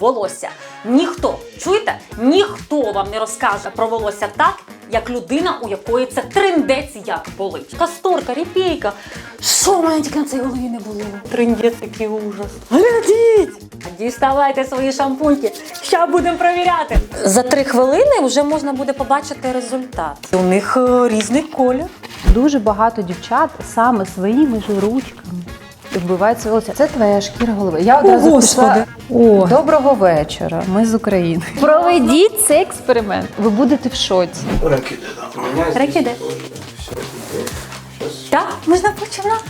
волосся. Ніхто, чуєте, ніхто вам не розкаже про волосся так, як людина, у якої це триндець як болить. Касторка, ріпейка. Що в мене тільки на цій голові не було? Триндець який ужас. Глядіть! Діставайте свої шампуньки. Ща будемо перевіряти. За три хвилини вже можна буде побачити результат. У них е, різний колір. Дуже багато дівчат саме своїми ж ручками вбивають своє волосся. Це твоя шкіра голови. Я одразу Господи. пішла. О, доброго вечора. Ми з України. Проведіть цей експеримент. Ви будете в шоці. Ракети, Ракети. Так, можна починати.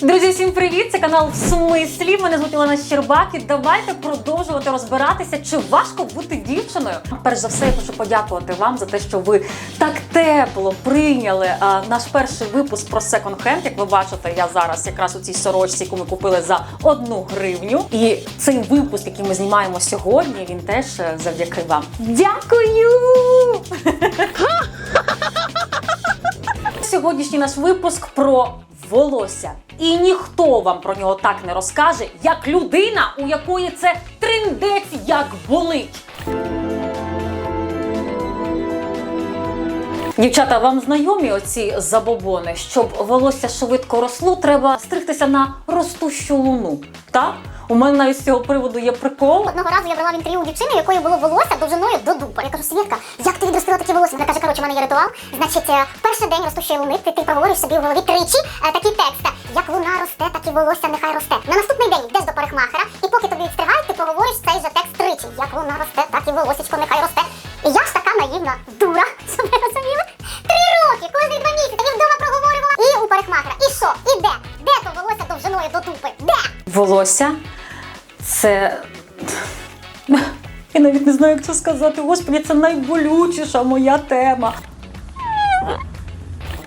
Друзі, всім привіт! Це канал в смислі. Мене звуть Олена Щербак і давайте продовжувати розбиратися, чи важко бути дівчиною. Перш за все, я хочу подякувати вам за те, що ви так тепло прийняли а, наш перший випуск про секонд-хенд. Як ви бачите, я зараз якраз у цій сорочці, яку ми купили за одну гривню. І цей випуск, який ми знімаємо сьогодні, він теж е, завдяки вам. Дякую! Сьогоднішній наш випуск про волосся. І ніхто вам про нього так не розкаже, як людина, у якої це триндець як болить. Дівчата, вам знайомі оці забобони? Щоб волосся швидко росло, треба стригтися на ростущу луну. Так? У мене навіть з цього приводу є прикол. Одного разу я брала в інтерв'ю у дівчини, якої було волосся довжиною до дупа. Я кажу, Свєтка, як ти відростила такі волосся? Вона каже, коротше, у мене є ритуал. Значить, е, перший день ростущої луни ти, ти проговориш собі в голові тричі е, такий текст. Як луна росте, так і волосся нехай росте. На наступний день йдеш до парикмахера, і поки тобі відстригають, ти проговориш цей же текст тричі. Як луна росте, так і волосечко нехай росте. І я ж така наївна дура, щоб ви розуміли. Три кожні два місяці я вдома проговорювала. І у парикмахера. І що? І де? Де то волосся довжиною до дупи? Де? Волосся це. Я навіть не знаю, як це сказати. Господи, це найболючіша моя тема.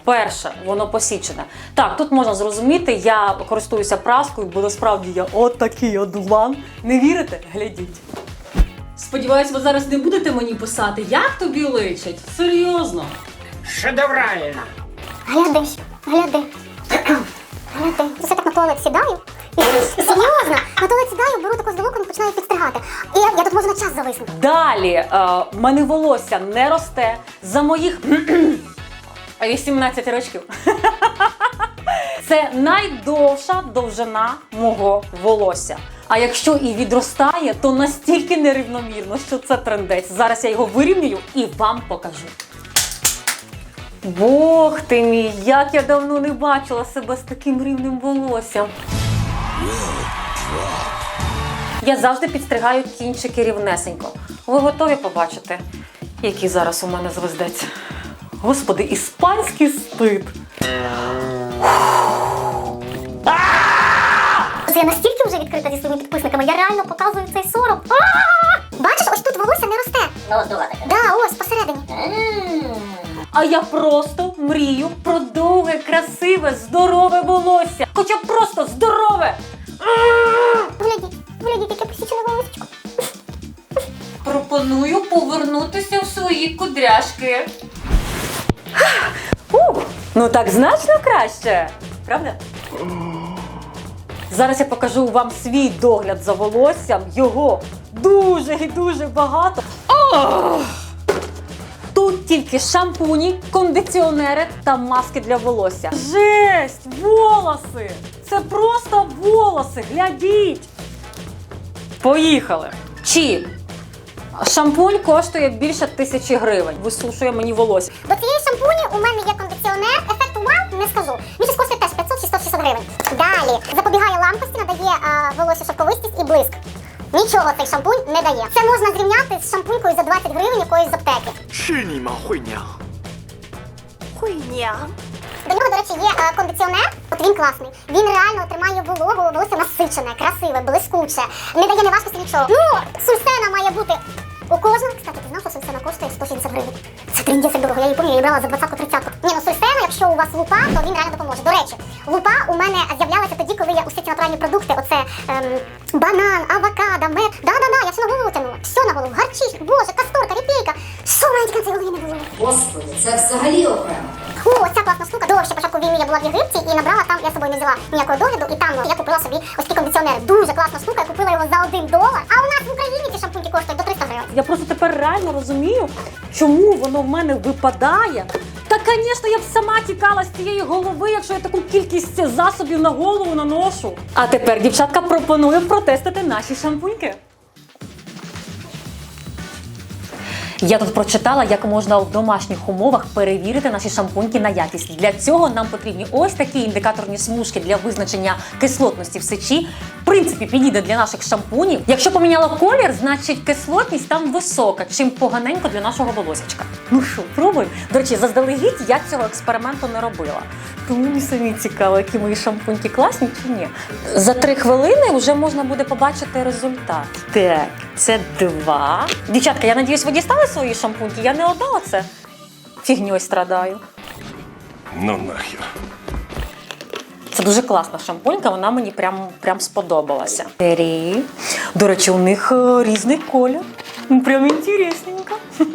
Перше, воно посічене. Так, тут можна зрозуміти, я користуюся праскою, бо насправді я от такий одуван. Не вірите? Глядіть. Сподіваюсь, ви зараз не будете мені писати, як тобі личить? Серйозно. Шедеврально. Гляди, гляди. Гляди. Це так на туалет сідаю. Серйозно, на туалет сідаю, беру таку здолоку і починаю підстригати. І я, я тут можу на час зависнути. Далі е, в мене волосся не росте за моїх 18 років. Це найдовша довжина мого волосся. А якщо і відростає, то настільки нерівномірно, що це трендець. Зараз я його вирівнюю і вам покажу. Бог ти мій, як я давно не бачила себе з таким рівним волоссям. Я завжди підстригаю кінчики рівнесенько. Ви готові побачити, який зараз у мене звездеться? Господи, іспанський стид. Я настільки вже відкрита зі своїми підписниками, я реально показую цей сором. Бачиш, ось тут волосся не росте. Ну, таке. Да, ось посередині. А я просто мрію про довге, красиве, здорове волосся. Хоча б просто здорове. Глядіть, глядіть, яке посічене волосечко. Пропоную повернутися в свої кудряшки. Ух, ну так значно краще. Правда? Зараз я покажу вам свій догляд за волоссям. Його дуже і дуже багато. Ох! Тільки шампуні, кондиціонери та маски для волосся. Жесть! Волоси! Це просто волоси! Глядіть! Поїхали! Чи шампунь коштує більше тисячі гривень. Висушує мені волосся. До цієї шампуні у мене є кондиціонер. Ефекту вау не скажу. Він коштує теж 500 600 600 гривень. Далі запобігає ламкості, надає а, волосся шовковистість і блиск. Нічого цей шампунь не дає. Це можна зрівняти з шампунькою за 20 гривень якоїсь з аптеки. Шиніма хуйня. Хуйня. До нього, до речі, є е, кондиціонер. От він класний. Він реально тримає вологу, волосся насичене, красиве, блискуче, не дає неважкості нічого. Ну, сульсена має бути у кожного. Кстати, ти знав, що сульсена коштує 170 гривень. Це трендець як дорого, я її пам'ятаю, я її брала за 20-30. Ні, ну сульсена якщо у вас лупа, то він реально допоможе. До речі, лупа у мене з'являлася тоді, коли я усі ці натуральні продукти, оце ем, банан, авокадо, мед. Да-да-да, я все на голову тягнула. Все на голову. Гарчиш, боже, касторка, ріпейка. Що мене тільки голові не було? Господи, це взагалі окремо. О, ось ця класна штука. Довше початку війни я була в Єгипті і набрала там, я з собою не взяла ніякого догляду, і там я купила собі ось ці кондиціонери. Дуже класна штука, я купила його за один долар. А у нас в Україні Я просто тепер реально розумію, чому воно в мене випадає. Та, звісно, я б сама тікала з цієї голови, якщо я таку кількість засобів на голову наношу. А тепер, дівчатка, пропоную протестити наші шампуньки. Я тут прочитала, як можна в домашніх умовах перевірити наші шампуньки на якість. Для цього нам потрібні ось такі індикаторні смужки для визначення кислотності в сечі. Принципі, підійде для наших шампунів. Якщо поміняла колір, значить кислотність там висока, чим поганенько для нашого волосечка. Ну що, пробуй. До речі, заздалегідь я цього експерименту не робила. Тому мені самі цікаво, які мої шампуньки класні чи ні. За три хвилини вже можна буде побачити результат. Так, це два. Дівчатка, я надіюсь, ви дістали свої шампуньки? Я не одна оце фігньою страдаю. Ну нахер. Це дуже класна шампунька, вона мені прям, прям сподобалася. Три. До речі, у них е, різний колір. Ну, Прям інтересненько.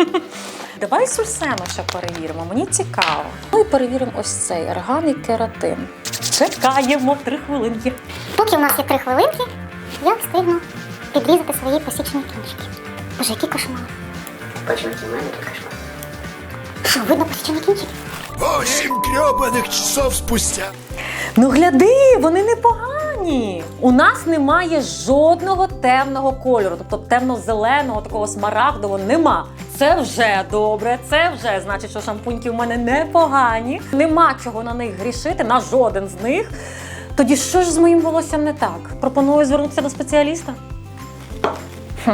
Давай сульсену ще перевіримо, мені цікаво. Ну і перевіримо ось цей орган і кератин. Чекаємо три хвилинки. Поки у нас є три хвилинки, я встигну підрізати свої посічені кінчики. Боже, який кошмар. Почему у мене тут кошмар? Що, видно посічені кінчики? Восемь гребаных часов спустя. Ну гляди, вони непогані. У нас немає жодного темного кольору, тобто темно-зеленого, такого смарагдового нема. Це вже добре, це вже значить, що шампуньки у мене непогані. Нема чого на них грішити, на жоден з них. Тоді що ж з моїм волоссям не так? Пропоную звернутися до спеціаліста. Хм.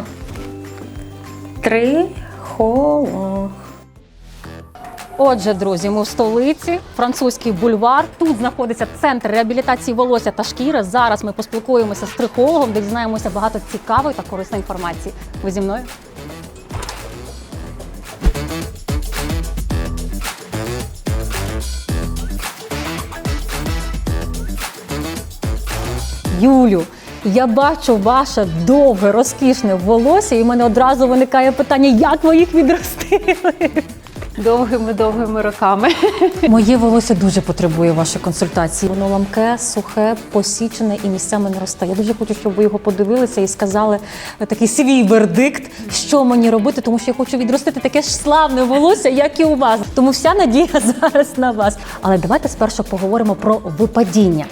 Три холох. Отже, друзі, ми в столиці, французький бульвар. Тут знаходиться центр реабілітації волосся та шкіри. Зараз ми поспілкуємося з трихологом, де дізнаємося багато цікавої та корисної інформації. Ви зі мною? Юлю, я бачу ваше довге, розкішне волосся, і в мене одразу виникає питання, як ви їх відростили? Довгими довгими роками. Моє волосся дуже потребує вашої консультації. Воно ламке, сухе, посічене і місцями не росте. Я дуже хочу, щоб ви його подивилися і сказали такий свій вердикт, що мені робити, тому що я хочу відростити таке ж славне волосся, як і у вас. Тому вся надія зараз на вас. Але давайте спершу поговоримо про випадіння.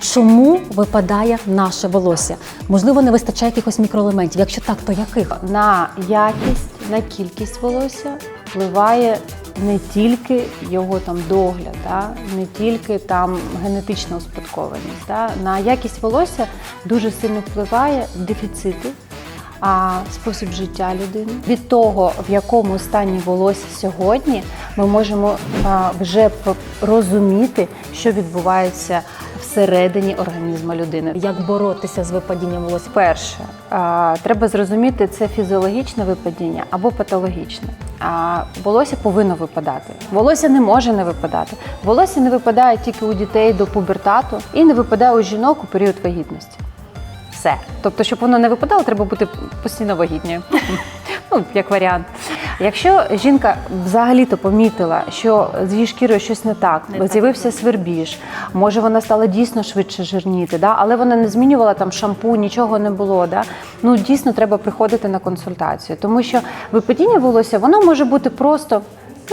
Чому випадає наше волосся? Можливо, не вистачає якихось мікроелементів. Якщо так, то яких? На якість, на кількість волосся впливає не тільки його там догляд, да? не тільки там генетична успадкованість. Да? На якість волосся дуже сильно впливає дефіцити. А спосіб життя людини від того, в якому стані волосся сьогодні, ми можемо а, вже розуміти, що відбувається всередині організму людини. Як боротися з випадінням волосся? Перше, треба зрозуміти, це фізіологічне випадіння або патологічне. А волосся повинно випадати. Волосся не може не випадати. Волосся не випадає тільки у дітей до пубертату і не випадає у жінок у період вагітності. Все. Тобто, щоб воно не випадало, треба бути постійно вагітною. Ну, як варіант. Якщо жінка взагалі-то помітила, що з її шкірою щось не так, не з'явився свербіж, може вона стала дійсно швидше жирніти, да? але вона не змінювала там шампунь, нічого не було. Да? Ну дійсно треба приходити на консультацію, тому що випадіння волосся воно може бути просто.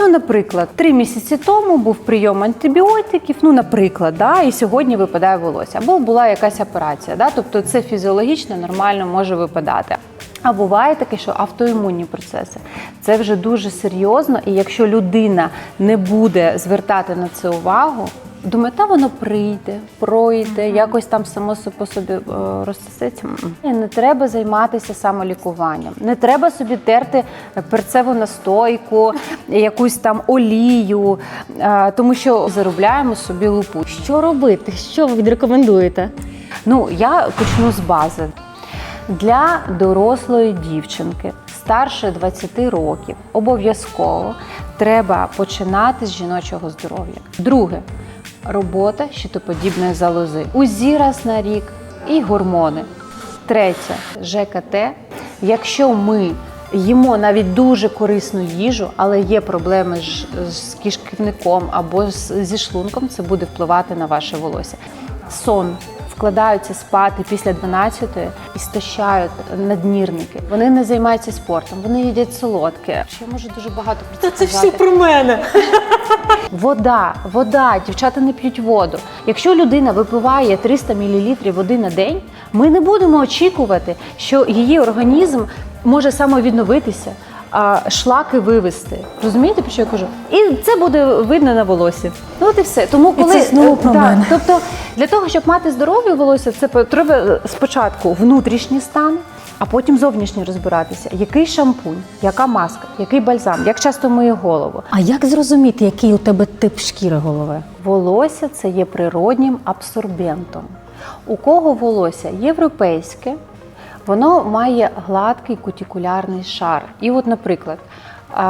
Ну, наприклад, три місяці тому був прийом антибіотиків, ну, наприклад, да, і сьогодні випадає волосся, або була якась операція. Да, тобто це фізіологічно, нормально може випадати. А буває таке, що автоімунні процеси це вже дуже серйозно, і якщо людина не буде звертати на це увагу, думає, та воно прийде, пройде, якось там само по собі е, розсосеться. Не треба займатися самолікуванням, не треба собі терти перцеву настойку, якусь там олію, е, тому що заробляємо собі лупу. Що робити? Що ви відрекомендуєте? Ну, я почну з бази. Для дорослої дівчинки старше 20 років обов'язково треба починати з жіночого здоров'я. Друге робота щитоподібної залози. УЗІ раз на рік і гормони. Третє ЖКТ. Якщо ми їмо навіть дуже корисну їжу, але є проблеми з, з кишківником або з, зі шлунком, це буде впливати на ваше волосся. Сон вкладаються спати після 12-ї і стощають наднірники. Вони не займаються спортом, вони їдять солодке. Ще я можу дуже багато про це сказати. про мене. Вода, вода, дівчата не п'ють воду. Якщо людина випиває 300 мл води на день, ми не будемо очікувати, що її організм може самовідновитися, а шлаки вивести. Розумієте, про що я кажу? І це буде видно на волосі. Ну от і все. Тому коли це знову про Так, мене. Тобто для того, щоб мати здоров'я волосся, це треба спочатку внутрішній стан. А потім зовнішній розбиратися, який шампунь, яка маска, який бальзам, як часто миє голову. А як зрозуміти, який у тебе тип шкіри голови? Волосся це є природнім абсорбентом. У кого волосся європейське, воно має гладкий кутикулярний шар. І от, наприклад,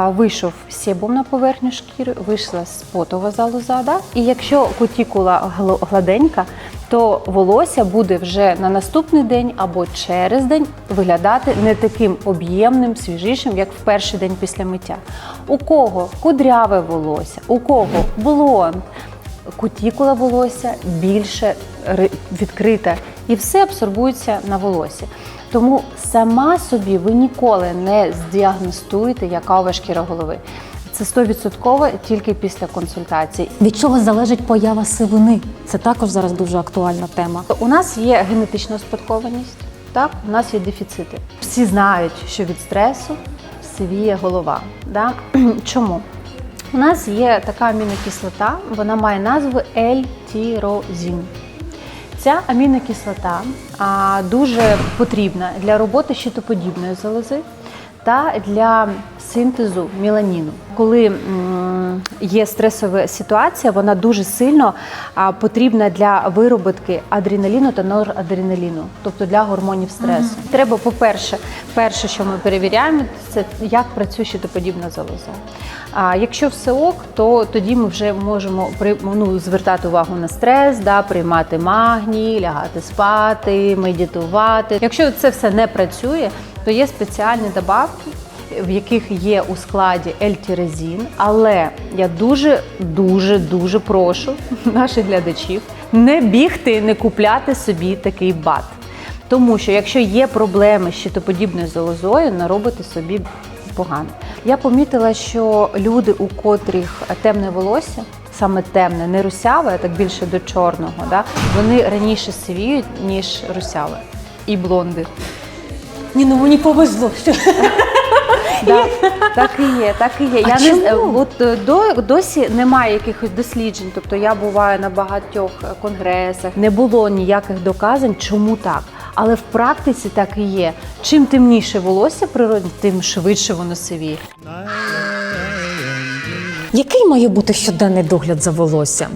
вийшов себум на поверхню шкіри, вийшла спотова залоза, да? і якщо кутікула гладенька, то волосся буде вже на наступний день або через день виглядати не таким об'ємним, свіжішим, як в перший день після миття. У кого кудряве волосся, у кого блонд, кутікула волосся більше відкрита, і все абсорбується на волосі. Тому сама собі ви ніколи не здіагностуєте, яка у вас шкіра голови. Це 100% тільки після консультації. Від чого залежить поява сивини? Це також зараз дуже актуальна тема. У нас є генетична успадкованість, так? у нас є дефіцити. Всі знають, що від стресу сивіє голова. Да? Чому? У нас є така амінокислота, вона має назву L-тірозін. Ця амінокислота дуже потрібна для роботи щитоподібної залози та для синтезу меланіну. Коли є стресова ситуація, вона дуже сильно потрібна для вироботки адреналіну та норадреналіну, тобто для гормонів стресу. Треба, по-перше, перше, що ми перевіряємо, це як працює щитоподібна залоза. А якщо все ок, то тоді ми вже можемо при- ну, звертати увагу на стрес, да, приймати магній, лягати спати, медитувати. Якщо це все не працює, то є спеціальні добавки, в яких є у складі ельтірезін. Але я дуже, дуже, дуже прошу наших глядачів не бігти, не купляти собі такий бат. Тому що якщо є проблеми з щитоподібною залозою, наробити собі погано. Я помітила, що люди, у котрих темне волосся, саме темне, не русяве, а так більше до чорного, да, вони раніше сивіють, ніж русяве. І блонди. Ні, ну мені повезло. Що... Да, так і є, так і є. А я не чому? от е, до досі немає якихось досліджень. Тобто я буваю на багатьох е, конгресах, не було ніяких доказань, чому так. Але в практиці так і є. Чим темніше волосся природне, тим швидше воно сивіє. Який має бути щоденний догляд за волоссям?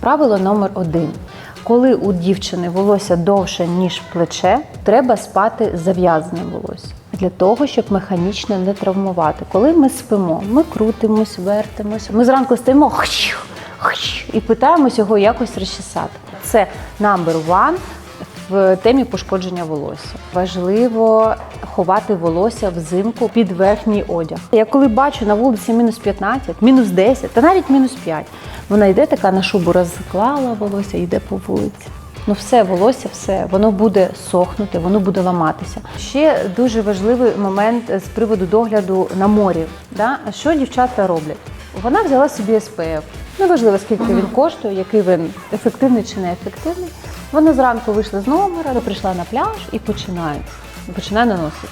Правило номер один. Коли у дівчини волосся довше, ніж плече, треба спати зав'язане волосся. Для того, щоб механічно не травмувати. Коли ми спимо, ми крутимось, вертимось. Ми зранку стоїмо і питаємось його якось розчесати. Це number one в темі пошкодження волосся. Важливо ховати волосся взимку під верхній одяг. Я коли бачу на вулиці мінус 15, мінус 10 та навіть мінус 5, вона йде така на шубу розклала волосся йде по вулиці. Ну все, волосся, все, воно буде сохнути, воно буде ламатися. Ще дуже важливий момент з приводу догляду на морі. Да? Що дівчата роблять? Вона взяла собі СПФ. Неважливо, скільки він коштує, який він ефективний чи не Вона зранку вийшла з номера, прийшла на пляж і починає, починає наносити.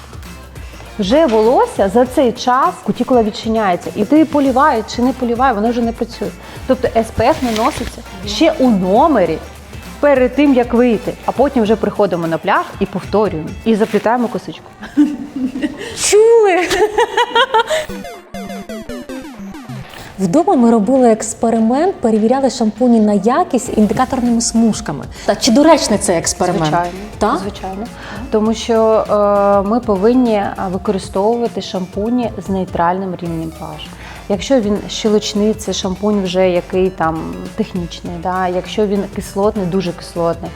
Вже волосся за цей час кутікула відчиняється, і ти поліває чи не поліває, воно вже не працює. Тобто СПФ наноситься ще у номері перед тим, як вийти, а потім вже приходимо на пляж і повторюємо, і заплітаємо косичку. Чули? Вдома ми робили експеримент, перевіряли шампуні на якість індикаторними смужками. Та чи доречний цей експеримент? Звичайно, Так? звичайно. Тому що е, ми повинні е, використовувати шампуні з нейтральним рівнем pH. Якщо він щелочний, це шампунь вже який там технічний. Да? Якщо він кислотний, дуже кислотний,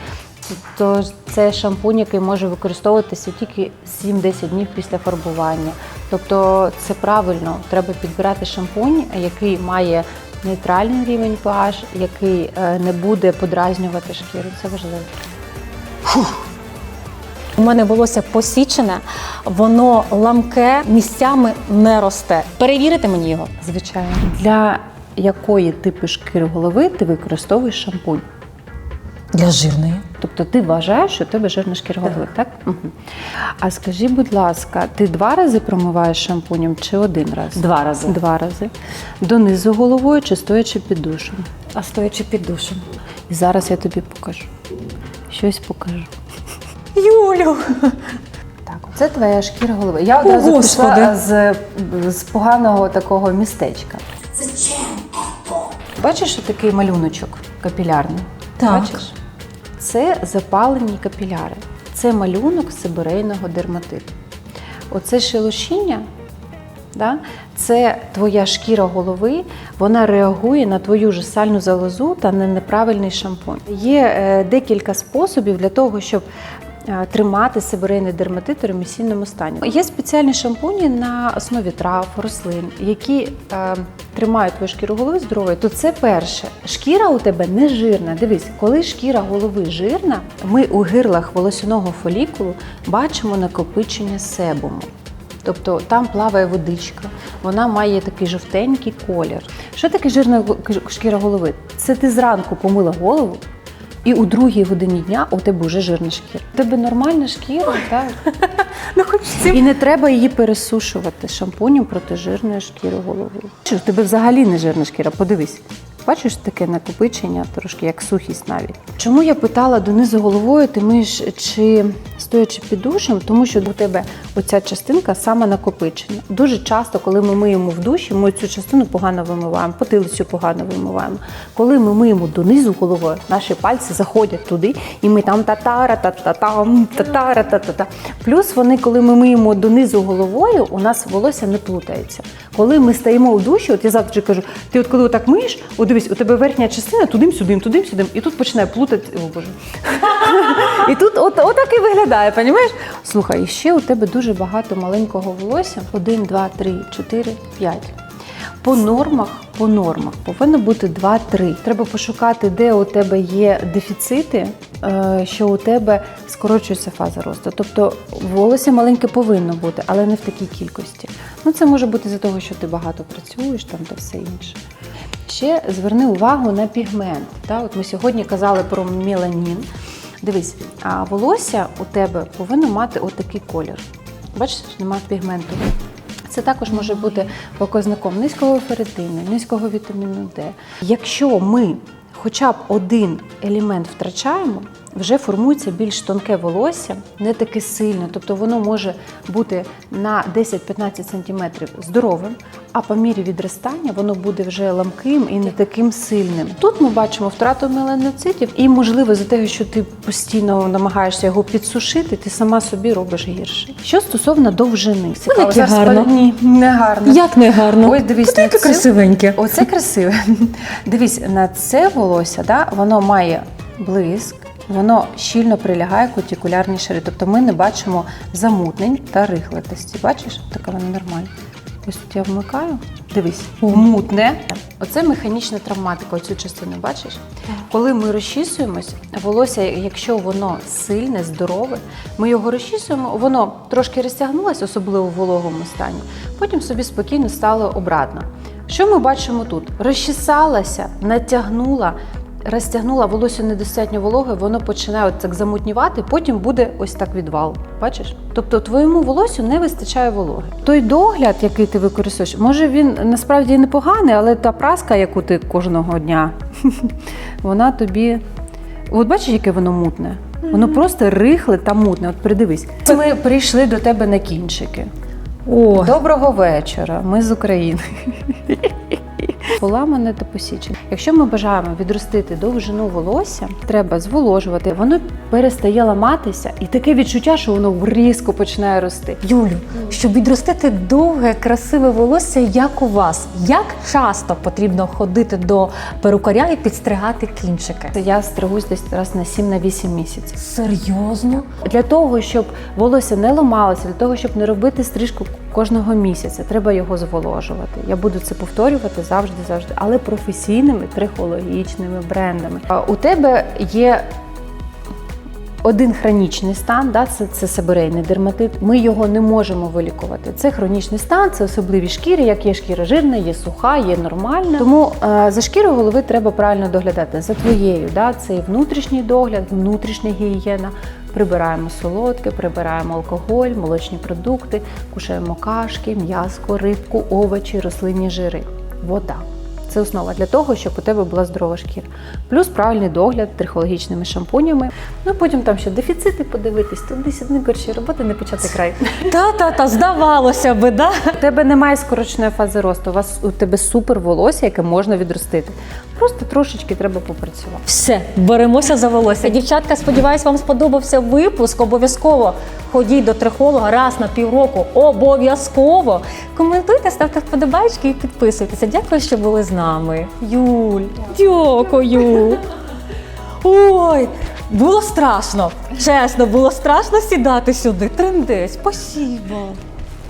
то це шампунь, який може використовуватися тільки 7-10 днів після фарбування. Тобто це правильно, треба підбирати шампунь, який має нейтральний рівень pH, який е, не буде подразнювати шкіру. Це важливо. У мене волосся посічене, воно ламке, місцями не росте. Перевірите мені його. Звичайно. Для якої типу шкіри голови ти використовуєш шампунь? Для жирної. Тобто ти вважаєш, що у тебе жирна шкіра голови, так? Угу. А скажи, будь ласка, ти два рази промиваєш шампунем чи один раз? Два рази. Два рази. Донизу головою чи стоячи під душем? А стоячи під душем. І зараз я тобі покажу. Щось покажу. Юлю! Так, це твоя шкіра голови. Я О, одразу пішла з, з поганого такого містечка. Бачиш що такий малюночок капілярний? Так. Бачиш? Це запалені капіляри. Це малюнок сибирейного дерматиту. Оце шелушіння, да? це твоя шкіра голови, вона реагує на твою ж сальну залозу та на неправильний шампунь. Є е, декілька способів для того, щоб тримати сибирейний дерматит у ремісійному стані. Є спеціальні шампуні на основі трав, рослин, які е, тримають твою шкіру голови здоровою. То це перше. Шкіра у тебе не жирна. Дивись, коли шкіра голови жирна, ми у гирлах волосяного фолікулу бачимо накопичення себуму. Тобто там плаває водичка, вона має такий жовтенький колір. Що таке жирна шкіра голови? Це ти зранку помила голову, і у другій годині дня у тебе вже жирна шкіра. У тебе нормальна шкіра, так? Ну хоч І не треба її пересушувати шампунем проти жирної шкіри голови. Що, у тебе взагалі не жирна шкіра, подивись. Бачиш таке накопичення, трошки як сухість навіть. Чому я питала донизу головою, ти миєш чи стоячи під душем, тому що у тебе оця частинка саме накопичена. Дуже часто, коли ми миємо в душі, ми цю частину погано вимиваємо, потилицю погано вимиваємо. Коли ми миємо донизу головою, наші пальці заходять туди, і ми там татара, та-та-там, татара, та-та-та. Плюс вони, коли ми миємо донизу головою, у нас волосся не плутається. Коли ми стаємо у душі, от я завжди кажу, ти от коли отак миєш, от дивись, у тебе верхня частина тудим-сюдим, тудим-сюдим, і тут починає плутати. О, Боже. І тут от, отак і виглядає, розумієш? Слухай, і ще у тебе дуже багато маленького волосся. Один, два, три, чотири, п'ять. По нормах, по нормах повинно бути 2-3. Треба пошукати, де у тебе є дефіцити, е, що у тебе скорочується фаза росту. Тобто волосся маленьке повинно бути, але не в такій кількості. Ну це може бути за того, що ти багато працюєш там та все інше. Ще зверни увагу на пігмент. Та? От ми сьогодні казали про меланін. Дивись, а волосся у тебе повинно мати отакий колір. Бачиш, немає пігменту. Це також може бути показником низького феритину, низького вітаміну Д. Якщо ми хоча б один елемент втрачаємо, вже формується більш тонке волосся, не таке сильне, тобто воно може бути на 10-15 см здоровим, а по мірі відростання воно буде вже ламким і не таким сильним. Тут ми бачимо втрату меланоцитів, і можливо, за те, що ти постійно намагаєшся його підсушити, ти сама собі робиш гірше. Що стосовно довжини, Цікаво, зараз гарно. Ні, не гарно. Як не гарно. Ось дивись на красивеньке. Оце красиве. Дивись, на це волосся, да, воно має блиск, воно щільно прилягає кутикулярні шари. Тобто ми не бачимо замутнень та рихлитості. Бачиш, така вона нормальна. Ось тут я вмикаю. Дивись, мутне. Оце механічна травматика, оцю частину бачиш? Коли ми розчісуємось, волосся, якщо воно сильне, здорове, ми його розчісуємо, воно трошки розтягнулося, особливо в вологому стані, потім собі спокійно стало обратно. Що ми бачимо тут? Розчесалася, натягнула, розтягнула волосся недостатньо вологе, воно починає от так замутнювати, потім буде ось так відвал. Бачиш? Тобто твоєму волосю не вистачає вологи. Той догляд, який ти використовуєш, може він насправді і непоганий, але та праска, яку ти кожного дня, вона тобі. От бачиш, яке воно мутне? Воно просто рихле та мутне. От придивись. Ми прийшли до тебе на кінчики. О, Доброго вечора. Ми з України. Поламане та посічене. Якщо ми бажаємо відростити довжину волосся, треба зволожувати, воно перестає ламатися, і таке відчуття, що воно різко починає рости. Юлю, щоб відростити довге, красиве волосся, як у вас, як часто потрібно ходити до перукаря і підстригати кінчики? Я стригусь десь раз на 7-8 місяців. Серйозно? Для того, щоб волосся не ламалося, для того, щоб не робити стрижку кожного місяця, треба його зволожувати. Я буду це повторювати завжди, завжди, але професійними трихологічними брендами. У тебе є один хронічний стан, да, це, це себорейний дерматит. Ми його не можемо вилікувати. Це хронічний стан, це особливі шкіри, як є шкіра жирна, є суха, є нормальна. Тому е, за шкірою голови треба правильно доглядати. За твоєю, да, це і внутрішній догляд, внутрішня гігієна. Прибираємо солодке, прибираємо алкоголь, молочні продукти, кушаємо кашки, м'яско, рибку, овочі, рослинні жири, вода. Це основа для того, щоб у тебе була здорова шкіра. Плюс правильний догляд трихологічними шампунями. Ну потім там ще дефіцити подивитись, туди сюди коротше, роботи не почати край. Та-та-та, здавалося би, да? У тебе немає скороченої фази росту. У вас у тебе супер волосся, яке можна відростити. Просто трошечки треба попрацювати. Все, беремося за волосся. Дівчатка, сподіваюсь, вам сподобався випуск. Обов'язково ходіть до трихолога раз на півроку. Обов'язково. Коментуйте, ставте вподобайки і підписуйтеся. Дякую, що були з нами. Юль, дякую. Ой, було страшно. Чесно, було страшно сідати сюди. Трендець, спасибо.